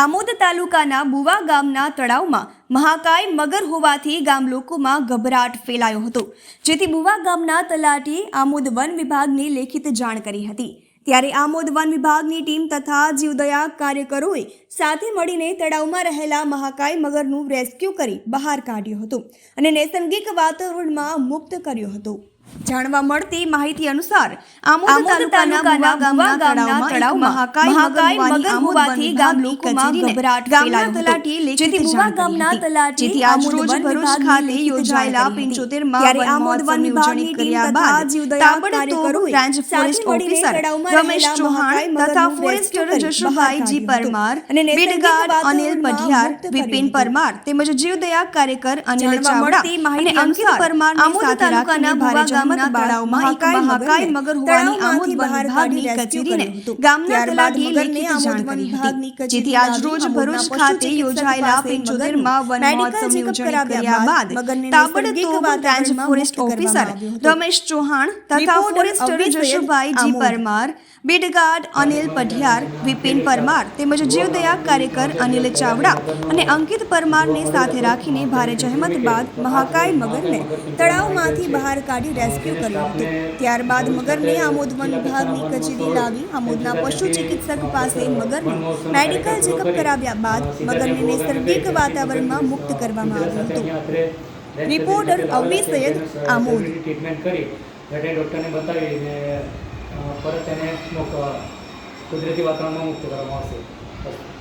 આમોદ તાલુકાના બુવા ગામના તળાવમાં મહાકાય મગર હોવાથી ગામ લોકોમાં ગભરાટ ફેલાયો હતો. જેથી બુવા ગામના તલાટીએ આમોદ વન વિભાગને લેખિત જાણ કરી હતી. ત્યારે આમોદ વન વિભાગની ટીમ તથા જીવદયા કાર્યકરોએ સાથે મળીને તળાવમાં રહેલા મહાકાય મગરનું રેસ્ક્યુ કરી બહાર કાઢ્યું હતું અને નૈસર્ગિક વાતાવરણમાં મુક્ત કર્યો હતો. જાણવા મળતી માહિતી અનુસાર આમોદ તાલુકાના ગામના તળાવમાં મહાકાય મગર હોવાથી ગામ લોકોમાં ગભરાટ ફેલાયો તલાટી લેખિત જાણ ગામના તલાટી જેથી આજરોજ ભરૂચ ખાતે યોજાયેલા 75 માં આમોદ વન વિભાગની કર્યા બાદ કાર્યકરોએ branch forest officer Ramesh Chauhan તથા forester Jashubhai G Parmar beat guard Anil Padhiyar Vipin Parmar તેમજ જીવદયા કાર્યકર અનિલ ચાવડા અને અંકિત પરમાર આમોદ તાલુકાના ભારે જમત તળાવમાં એક મહાકાય મગર હોવાની આમોદ વન વિભાગની કચેરીને ગામના તલાટીએ લેખિત જાણ કરી હતી. જેથી આજરોજ ભરૂચ ખાતે યોજાયેલા પંચોતેરમાં વન મહોત્સવની ઉજવણી કર્યા બાદ તાબડતોબ branch forest officer Ramesh Chauhan તથા forester Jashubhai G Parmar beat guard Anil Padhiyar, Vipin Parmar તેમજ જીવદયા કાર્યકર અનિલ ચાવડા અને અંકિત પરમારને સાથે રાખીને ભારે જહેમત બાદ મહાકાય મગરને તળાવમાંથી બહાર કાઢી રેસ્ક્યુ કર્યો હતો. ત્યારબાદ મગરને આમોદ વન વિભાગની કચેરી લાવી આમોદના પશુ ચિકિત્સક પાસે મગરનું મેડિકલ ચેકઅપ કરાવ્યા બાદ મગરને નૈસર્ગિક વાતાવરણમાં મુક્ત કરવામાં આવ્યું હતું. રિપોર્ટર અવની સૈયદ આમોદ. ટ્રીટમેન્ટ કરી. ડૉક્ટરને બતાવીને परत त्याने स्मोक कुदरती वातावरणामुक्त करावं असेल